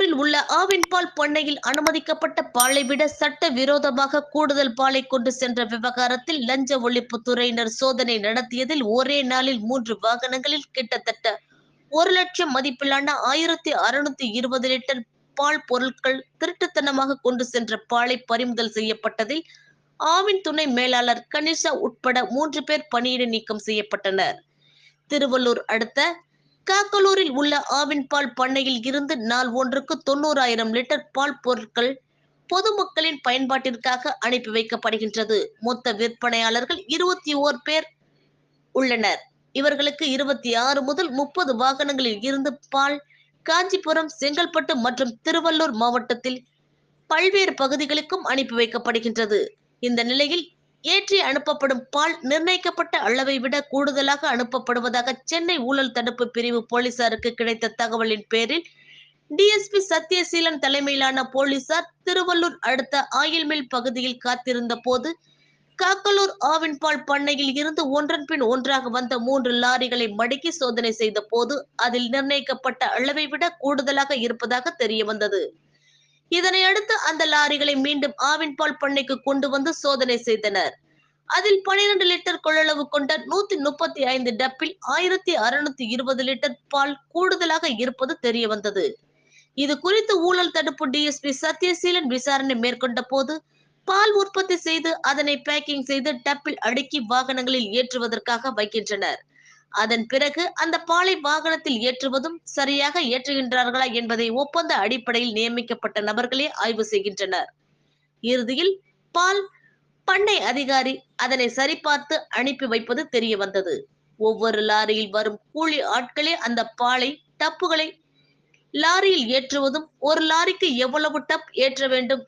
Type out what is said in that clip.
திருவள்ளூரில் உள்ள ஆவின்பால் பண்ணையில் அனுமதிக்கப்பட்ட பாலை விட சட்ட விரோதமாக கூடுதல் பாலை கொண்டு சென்ற விவகாரத்தில் லஞ்ச ஒழிப்பு துறையினர் சோதனை நடத்தியதில் ஒரே நாளில் மூன்று வாகனங்களில் கிட்டத்தட்ட ஒரு லட்சம் மதிப்பிலான ஆயிரத்தி அறுநூத்தி இருபது லிட்டர் பால் பொருட்கள் திருட்டுத்தனமாக கொண்டு சென்ற பாலை பறிமுதல் செய்யப்பட்டதில் ஆவின் துணை மேலாளர் கனிஷா உட்பட மூன்று பேர் பணியிட நீக்கம் செய்யப்பட்டனர். திருவள்ளூர் அடுத்த காக்கலூரில் உள்ள ஆவின் பால் பண்ணையில் இருந்து நாள் ஒன்றுக்கு தொண்ணூறாயிரம் லிட்டர் பால் பொருட்கள் பொதுமக்களின் பயன்பாட்டிற்காக அனுப்பி வைக்கப்படுகின்றது. மொத்த விற்பனையாளர்கள் இருபத்தி ஓர் பேர் உள்ளனர். இவர்களுக்கு இருபத்தி ஆறு முதல் முப்பது வாகனங்களில் இருந்து பால் காஞ்சிபுரம் செங்கல்பட்டு மற்றும் திருவள்ளூர் மாவட்டத்தில் பல்வேறு பகுதிகளுக்கும் அனுப்பி வைக்கப்படுகின்றது. இந்த நிலையில் ஏற்றி அனுப்பப்படும் பால் நிர்ணயிக்கப்பட்ட அளவை விட கூடுதலாக அனுப்பப்படுவதாக சென்னை ஊழல் தடுப்பு பிரிவு போலீசாருக்கு கிடைத்த தகவலின் பேரில் டிஎஸ்பி சத்யசீலன் தலைமையிலான போலீசார் திருவள்ளூர் அடுத்த ஆயில்மில் பகுதியில் காத்திருந்த போது காக்கலூர் ஆவின்பால் பண்ணையில் இருந்து ஒன்றன் பின் ஒன்றாக வந்த மூன்று லாரிகளை மடக்கி சோதனை செய்த போது அதில் நிர்ணயிக்கப்பட்ட அளவை விட கூடுதலாக இருப்பதாக தெரிய வந்தது இதனையடுத்து அந்த லாரிகளை மீண்டும் ஆவின்பால் பண்ணைக்கு கொண்டு வந்து சோதனை செய்தனர். அதில் பனிரெண்டு லிட்டர் கொள்ளளவு கொண்ட நூத்தி முப்பத்தி ஐந்து டப்பில் ஆயிரத்தி அறுநூத்தி இருபது லிட்டர் பால் கூடுதலாக இருப்பது தெரிய வந்தது. இது குறித்து ஊழல் தடுப்பு டிஎஸ்பி சத்யசீலன் விசாரணை மேற்கொண்ட போது பால் உற்பத்தி செய்து அதனை பேக்கிங் செய்து டப்பில் அடுக்கி வாகனங்களில் ஏற்றுவதற்காக வைக்கின்றனர். அதன் பிறகு அந்த பாலை வாகனத்தில் ஏற்றுவதும் சரியாக ஏற்றுகின்றார்களா என்பதை ஒப்பந்த அடிப்படையில் நியமிக்கப்பட்ட நபர்களே ஆய்வு செய்கின்றனர். இறுதியில் பால் பண்ணை அதிகாரி அதனை சரிபார்த்து அனுப்பி வைப்பது தெரிய வந்தது ஒவ்வொரு லாரியில் வரும் கூலி ஆட்களே அந்த பாலை டப்புகளை லாரியில் ஏற்றுவதும் ஒரு லாரிக்கு எவ்வளவு டப் ஏற்ற வேண்டும்